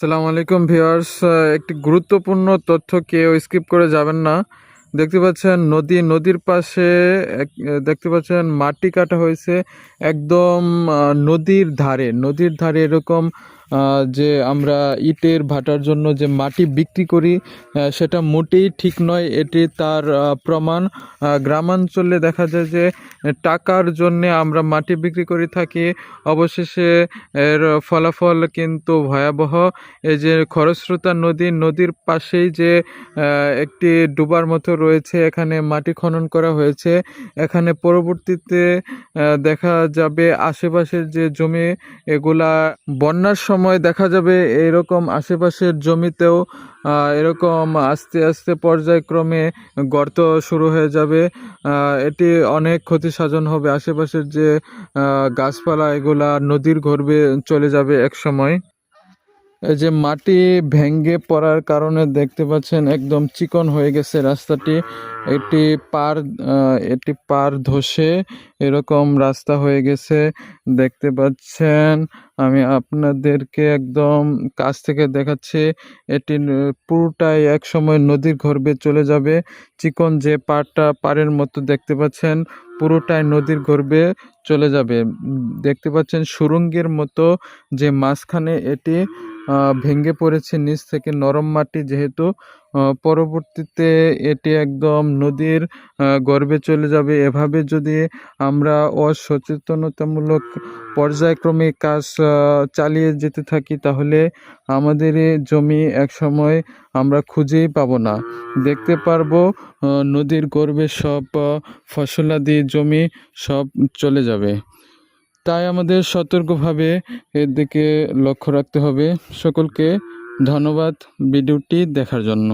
সালামু আলাইকুম ভিওয়ার্স একটি গুরুত্বপূর্ণ তথ্য কেউ স্কিপ করে যাবেন না। দেখতে পাচ্ছেন নদী, নদীর পাশে দেখতে পাচ্ছেন মাটি কাটা হয়েছে। একদম নদীর ধারে নদীর ধারে এরকম যে আমরা ইটের ভাটার জন্য যে মাটি বিক্রি করি সেটা মোটেই ঠিক নয়। এটি তার প্রমাণ। গ্রামাঞ্চলে দেখা যায় যে টাকার জন্যে আমরা মাটি বিক্রি করে থাকি। অবশেষে এর ফলাফল কিন্তু ভয়াবহ। এই যে খরস্রোতা নদী, নদীর পাশেই যে একটি ডুবার মতো রয়েছে, এখানে মাটি খনন করা হয়েছে। এখানে পরবর্তীতে দেখা যাবে আশেপাশের যে জমি, এগুলা বন্যার সময় দেখা যাবে এরকম আশেপাশের জমিতেও এরকম আস্তে আস্তে পর্যায়ক্রমে গর্ত শুরু হয়ে যাবে। এটি অনেক ক্ষতি সাধন হবে। আশেপাশের যে গাছপালা, এগুলা নদীর গর্ভে চলে যাবে এক সময় যে মাটি ভেঙ্গে পড়ার কারণে দেখতে পাচ্ছেন একদম চিকন হয়ে গেছে রাস্তাটি। এটি পার এটি পার ধসে এরকম রাস্তা হয়ে গেছে। দেখতে পাচ্ছেন, আমি আপনাদেরকে একদম কাছ থেকে দেখাচ্ছি, এটি পুরোটাই এক সময় নদীর গর্ভে চলে যাবে। চিকন যে পাড়টা, পাড়ের মতো দেখতে পাচ্ছেন, পুরোটাই নদীর গর্ভে চলে যাবে। দেখতে পাচ্ছেন সুরঙ্গের মতো যে মাঝখানে এটি ভেঙে পড়েছে নিচ থেকে নরম মাটি যেহেতু পরবর্তীতে এটি একদম নদীর গর্বে চলে যাবে। এভাবে যদি আমরা অসচেতনতামূলক পর্যায়ক্রমে কাজ চালিয়ে যেতে থাকি, তাহলে আমাদের জমি একসময় আমরা খুঁজেই পাবো না। দেখতে পারব নদীর গর্ভে সব ফসলাদি জমি সব চলে যাবে। তাই আমাদের সতর্কভাবে এর দিকে লক্ষ্য রাখতে হবে। সকলকে ধন্যবাদ ভিডিওটি দেখার জন্য।